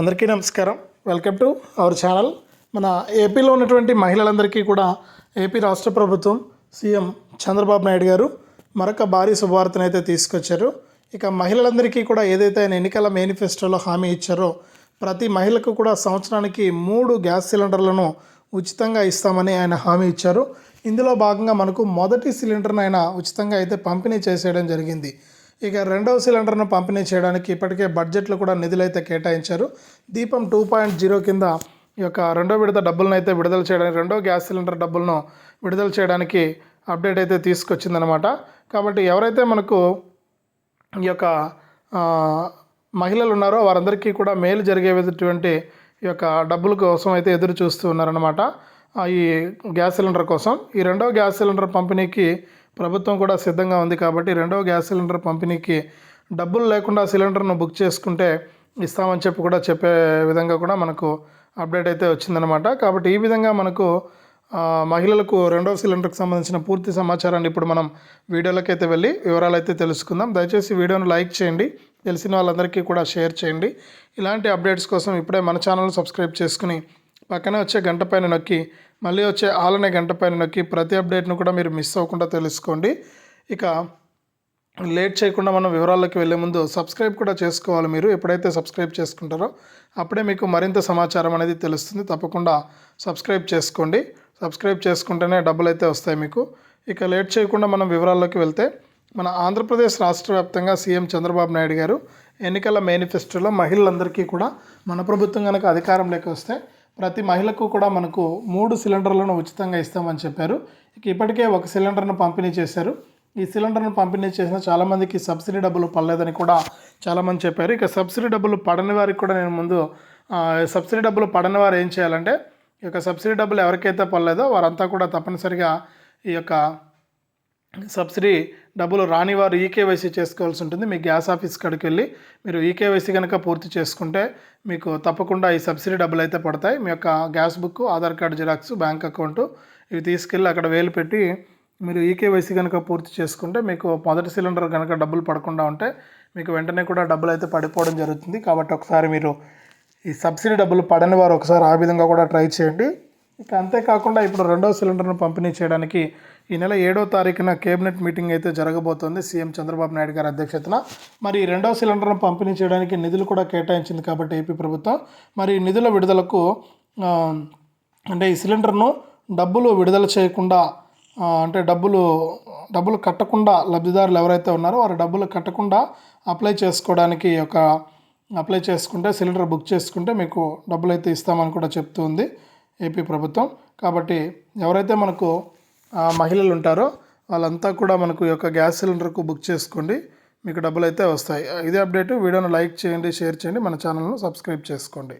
అందరికీ నమస్కారం. Welcome to our channel మన ఏపీలో ఉన్నటువంటి మహిళలందరికీ కూడా ఏపీ రాష్ట్ర ప్రభుత్వం సీఎం చంద్రబాబు నాయుడు గారు మరొక భారీ శుభవార్తను అయితే తీసుకొచ్చారు. ఇక మహిళలందరికీ కూడా ఏదైతే ఆయన ఎన్నికల మేనిఫెస్టోలో హామీ ఇచ్చారో ప్రతి మహిళకు కూడా సంవత్సరానికి మూడు గ్యాస్ సిలిండర్లను ఉచితంగా ఇస్తామని ఆయన హామీ ఇచ్చారు. ఇందులో భాగంగా మనకు మొదటి సిలిండర్ను ఆయన ఉచితంగా అయితే పంపిణీ చేసేయడం జరిగింది. ఇక రెండవ సిలిండర్ను పంపిణీ చేయడానికి ఇప్పటికే బడ్జెట్లో కూడా నిధులైతే కేటాయించారు. దీపం టూ పాయింట్ జీరో కింద ఈ యొక్క రెండో విడత డబ్బులను అయితే విడుదల చేయడానికి రెండో గ్యాస్ సిలిండర్ డబ్బులను విడుదల చేయడానికి అప్డేట్ అయితే తీసుకొచ్చిందనమాట కాబట్టి ఎవరైతే మనకు ఈ యొక్క మహిళలు ఉన్నారో వారందరికీ కూడా మేలు జరిగేటువంటి ఈ యొక్క డబ్బుల కోసం అయితే ఎదురు చూస్తూ ఉన్నారనమాట ఈ గ్యాస్ సిలిండర్ కోసం. ఈ రెండో గ్యాస్ సిలిండర్ పంపిణీకి ప్రభుత్వం కూడా సిద్ధంగా ఉంది కాబట్టి రెండవ గ్యాస్ సిలిండర్ పంపిణీకి డబ్బులు లేకుండా సిలిండర్ను బుక్ చేసుకుంటే ఇస్తామని చెప్పి కూడా చెప్పే విధంగా కూడా మనకు అప్డేట్ అయితే వచ్చిందనమాట కాబట్టి ఈ విధంగా మనకు మహిళలకు రెండవ సిలిండర్కి సంబంధించిన పూర్తి సమాచారాన్ని ఇప్పుడు మనం వీడియోలోకి అయితే వెళ్ళి వివరాలు అయితే తెలుసుకుందాం. దయచేసి వీడియోను లైక్ చేయండి తెలిసిన వాళ్ళందరికీ కూడా షేర్ చేయండి. ఇలాంటి అప్డేట్స్ కోసం ఇప్పుడే మన ఛానల్ సబ్స్క్రైబ్ చేసుకుని పక్కనే వచ్చే గంట పైన నొక్కి మళ్ళీ వచ్చే ఆలనే గంట పైన నొక్కి ప్రతి అప్డేట్ను కూడా మీరు మిస్ అవ్వకుండా తెలుసుకోండి. ఇక లేట్ చేయకుండా మనం వివరాల్లోకి వెళ్ళే ముందు సబ్స్క్రైబ్ కూడా చేసుకోవాలి మీరు. ఎప్పుడైతే సబ్స్క్రైబ్ చేసుకుంటారో అప్పుడే మీకు మరింత సమాచారం అనేది తెలుస్తుంది. తప్పకుండా సబ్స్క్రైబ్ చేసుకోండి. సబ్స్క్రైబ్ చేసుకుంటేనే డబ్బులు అయితే వస్తాయి మీకు. ఇక లేట్ చేయకుండా మనం వివరాల్లోకి వెళ్తే మన ఆంధ్రప్రదేశ్ రాష్ట్ర వ్యాప్తంగా సీఎం చంద్రబాబు నాయుడు గారు ఎన్నికల మేనిఫెస్టోలో మహిళలందరికీ కూడా మన ప్రభుత్వం కనుక అధికారంలోకి వస్తే ప్రతి మహిళకు కూడా మనకు మూడు సిలిండర్లను ఉచితంగా ఇస్తామని చెప్పారు. ఇక ఇప్పటికే ఒక సిలిండర్ను పంపిణీ చేశారు. ఈ సిలిండర్ను పంపిణీ చేసిన చాలామందికి సబ్సిడీ డబ్బులు పడలేదని కూడా చాలామంది చెప్పారు. ఇక సబ్సిడీ డబ్బులు పడని వారికి కూడా నేను ముందు సబ్సిడీ డబ్బులు పడని వారు ఏం చేయాలంటే ఈ యొక్క సబ్సిడీ డబ్బులు ఎవరికైతే పడలేదో వారంతా కూడా తప్పనిసరిగా ఈ యొక్క సబ్సిడీ డబ్బులు రాని వారు ఈకేవైసీ చేసుకోవాల్సి ఉంటుంది. మీ గ్యాస్ ఆఫీస్ కాడికి వెళ్ళి మీరు ఈకేవైసీ కనుక పూర్తి చేసుకుంటే మీకు తప్పకుండా ఈ సబ్సిడీ డబ్బులు అయితే పడతాయి. మీ యొక్క gas book Aadhaar card xerox bank account ఇవి తీసుకెళ్ళి అక్కడ వేలు పెట్టి మీరు ఈకేవైసీ కనుక పూర్తి చేసుకుంటే మీకు మొదటి సిలిండర్ కనుక డబ్బులు పడకుండా ఉంటే మీకు వెంటనే కూడా డబ్బులు అయితే పడిపోవడం జరుగుతుంది. కాబట్టి ఒకసారి మీరు ఈ సబ్సిడీ డబ్బులు పడని వారు ఒకసారి ఆ విధంగా కూడా ట్రై చేయండి. ఇక అంతేకాకుండా ఇప్పుడు రెండో సిలిండర్ను పంపిణీ చేయడానికి ఈ నెల ఏడో తారీఖున కేబినెట్ మీటింగ్ అయితే జరగబోతోంది. సీఎం చంద్రబాబు నాయుడు గారి అధ్యక్షతన. మరి రెండవ రెండో సిలిండర్ను పంపిణీ చేయడానికి నిధులు కూడా కేటాయించింది కాబట్టి ఏపీ ప్రభుత్వం. మరి నిధుల విడుదలకు అంటే ఈ సిలిండర్ను డబ్బులు విడుదల చేయకుండా అంటే డబ్బులు డబ్బులు కట్టకుండా లబ్ధిదారులు ఎవరైతే ఉన్నారో వారు డబ్బులు కట్టకుండా అప్లై చేసుకోవడానికి ఒక అప్లై చేసుకుంటే సిలిండర్ బుక్ చేసుకుంటే మీకు డబ్బులు అయితే ఇస్తామని కూడా చెప్తుంది ఏపీ ప్రభుత్వం. కాబట్టి ఎవరైతే మనకు మహిళలు ఉంటారో వాళ్ళంతా కూడా మనకు ఈ యొక్క గ్యాస్ సిలిండర్కు బుక్ చేసుకోండి. మీకు డబ్బులు అయితే వస్తాయి. ఇదే అప్డేట్ వీడియోను లైక్ చేయండి షేర్ చేయండి మన ఛానల్ను సబ్స్క్రైబ్ చేసుకోండి.